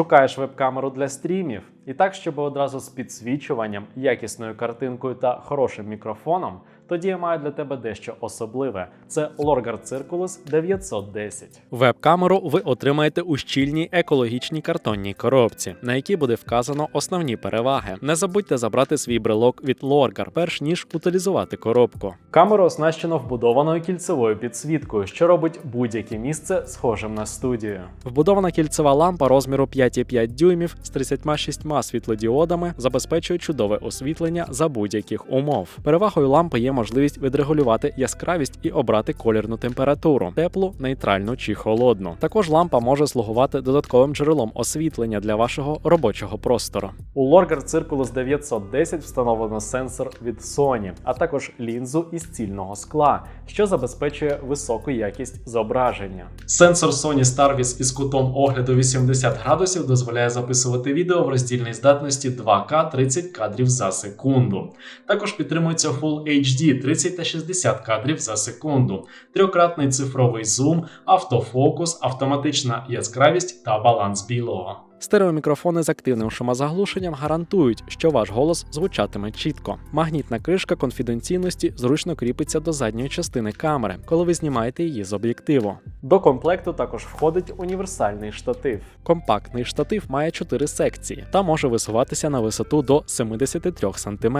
Шукаєш веб-камеру для стрімів. І так, щоб одразу з підсвічуванням, якісною картинкою та хорошим мікрофоном, тоді я маю для тебе дещо особливе. Це Lorgar Circulus 910. Веб-камеру ви отримаєте у щільній екологічній картонній коробці, на якій буде вказано основні переваги. Не забудьте забрати свій брелок від Lorgar, перш ніж утилізувати коробку. Камеру оснащено вбудованою кільцевою підсвіткою, що робить будь-яке місце схожим на студію. Вбудована кільцева лампа розміру 5,5 дюймів з 36 світлодіодами забезпечує чудове освітлення за будь-яких умов. Перевагою лампи є можливість відрегулювати яскравість і обрати колірну температуру теплу, нейтральну чи холодну. Також лампа може слугувати додатковим джерелом освітлення для вашого робочого простору. У Lorgar Circulus 910 встановлено сенсор від Sony, а також лінзу із цільного скла, що забезпечує високу якість зображення. Сенсор Sony Starvis із кутом огляду 80 градусів дозволяє записувати відео в роздільній здатності 2К 30 кадрів за секунду. Також підтримується Full HD 30 та 60 кадрів за секунду, трьохкратний цифровий зум, автофокус, автоматична яскравість та баланс білого. Стереомікрофони з активним шумозаглушенням гарантують, що ваш голос звучатиме чітко. Магнітна кришка конфіденційності зручно кріпиться до задньої частини камери, коли ви знімаєте її з об'єктиву. До комплекту також входить універсальний штатив. Компактний штатив має 4 секції та може висуватися на висоту до 73 см.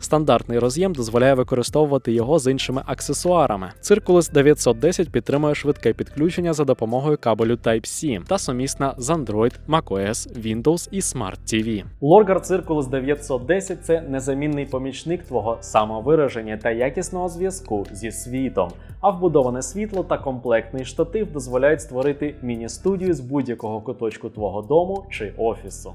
Стандартний роз'єм дозволяє використовувати його з іншими аксесуарами. Circulus 910 підтримує швидке підключення за допомогою кабелю Type-C та сумісна з Android, macOS, Windows і Smart TV. Lorgar Circulus 910 це незамінний помічник твого самовираження та якісного зв'язку зі світом. А вбудоване світло та комплектний штатив дозволяють створити міні-студію з будь-якого куточку твого дому чи офісу.